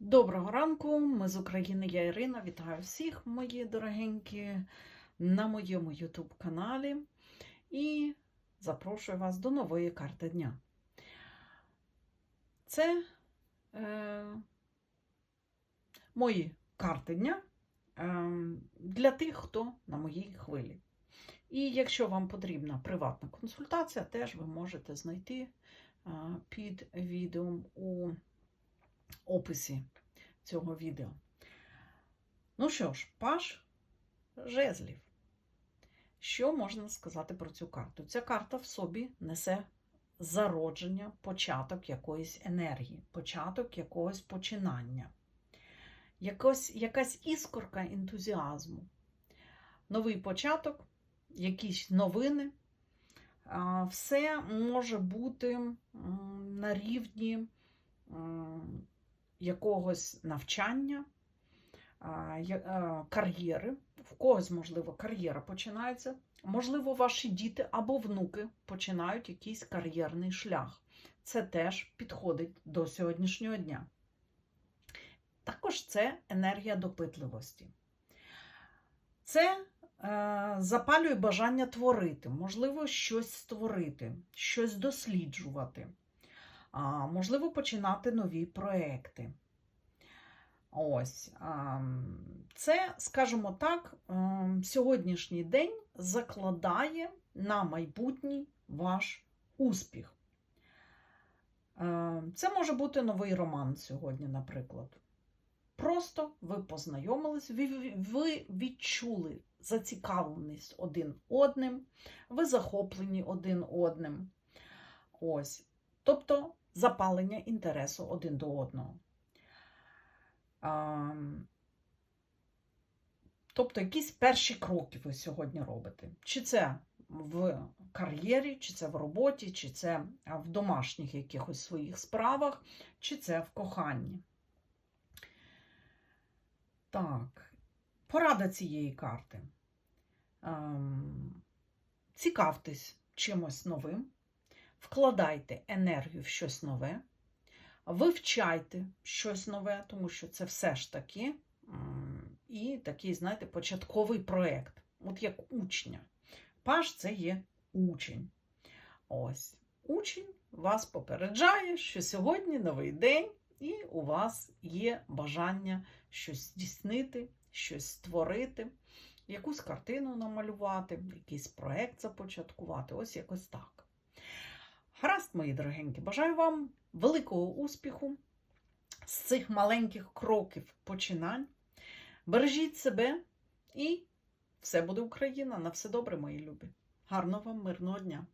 Доброго ранку, ми з України, я Ірина. Вітаю всіх, мої дорогенькі, на моєму YouTube каналі і запрошую вас до нової карти дня. Це е, мої карти дня е, для тих, хто на моїй хвилі. І якщо вам потрібна приватна консультація, теж ви можете знайти е, під відео у описі цього відео. Ну що ж, паш жезлів. Що можна сказати про цю карту? Ця карта в собі несе зародження, початок якоїсь енергії, початок якогось починання, якось, якась іскорка ентузіазму, новий початок, якісь новини. Все може бути на рівні якогось навчання, кар'єри. В когось, можливо, кар'єра починається. Можливо, ваші діти або внуки починають якийсь кар'єрний шлях. Це теж підходить до сьогоднішнього дня. Також це енергія допитливості. Це е, запалює бажання творити, можливо, щось створити, щось досліджувати, а, можливо, починати нові проекти. Ось це, скажімо так, сьогоднішній день закладає на майбутній ваш успіх. Це може бути новий роман сьогодні, наприклад. Просто ви познайомились, ви відчули зацікавленість один одним, ви захоплені один одним. Ось. Тобто запалення інтересу один до одного. Тобто якісь перші кроки ви сьогодні робите. Чи це в кар'єрі, чи це в роботі, чи це в домашніх якихось своїх справах, чи це в коханні. Так, порада цієї карти. Ем, Цікавтесь чимось новим, вкладайте енергію в щось нове, вивчайте щось нове, тому що це все ж таки і такий, знаєте, початковий проєкт, от як учня. Паш це є учень. Ось, учень вас попереджає, що сьогодні новий день, і у вас є бажання щось здійснити, щось створити, якусь картину намалювати, якийсь проєкт започаткувати. Ось якось так. Гаразд, мої дорогенькі, бажаю вам великого успіху з цих маленьких кроків починань. Бережіть себе і все буде Україна. На все добре, мої любі. Гарного вам мирного дня!